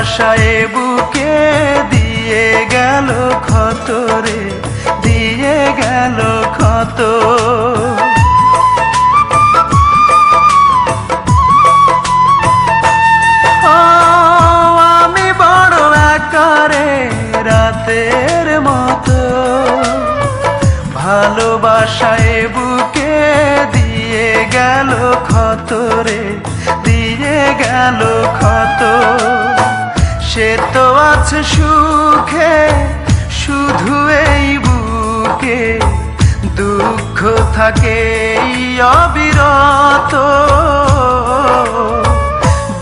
ভালোবাসায় বুকে দিয়ে গেল ক্ষত রে দিয়ে গেল ক্ষত। আমি বড় আকারে রাতের মতো। ভালোবাসায় বুকে দিয়ে গেল ক্ষত রে দিয়ে গেল তো আছে সুখে, শুধু এই বুকে দুঃখ থাকে অবিরত।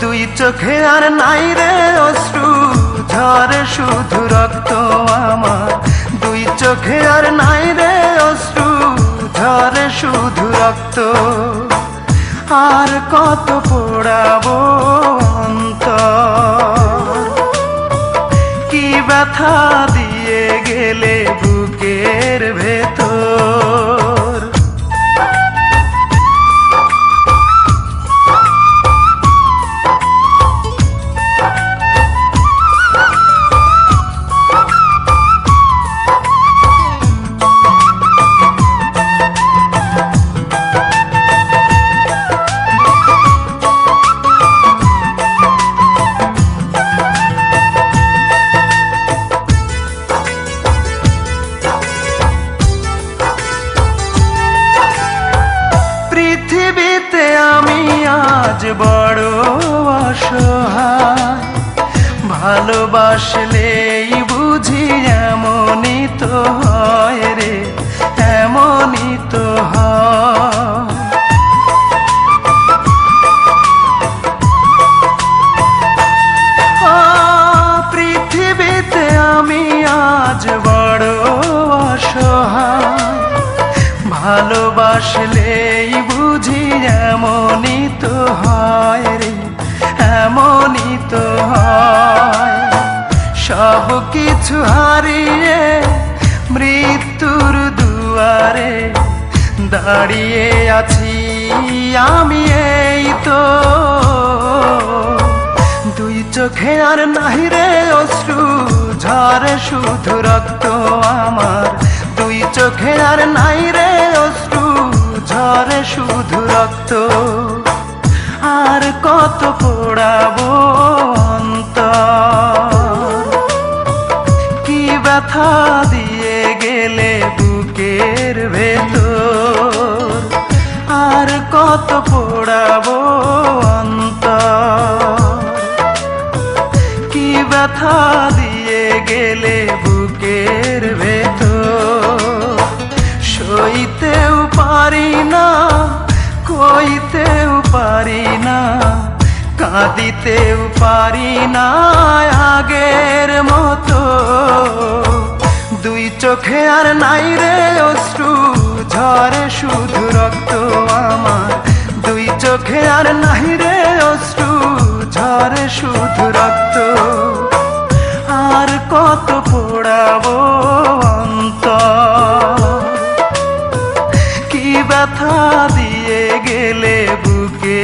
দুই চোখে আর নাই রে অশ্রু ঝরে শুধু রক্ত আমার। দুই চোখে আর নাই রে অশ্রু ঝরে শুধু রক্ত। আর কত পোড়াবো? ব্যথা এমনই তো হয় রে, এমনই তো হয়। সব কিছু হারিয়ে মৃত্যুর দুয়ারে দাঁড়িয়ে আছি আমি এই তো। দুই চোখে আর নাহি রে অশ্রু ঝরে শুধু রক্ত আমার। দুই চোখে আর নাই রে অশ্রু ঝরে শুধু রক্ত, আর কত পোড়াবো অন্তর? কি ব্যথা দিয়ে গেলে বুকের ভেতর? আর কত পোড়াবো অন্তর? কি ব্যথা দিয়ে গেলে বুকের ভেতর? সইতেও পারি দিতেও পারি না আগের মতো। দুই চোখে আর নাই রে অশ্রু ঝরে শুধু রক্ত আমার। দুই চোখে আর নাই রে অশ্রু ঝরে শুধু রক্ত। আর কত পোড়াবো অন্ত কি ব্যথা দিয়ে গেলে বুকে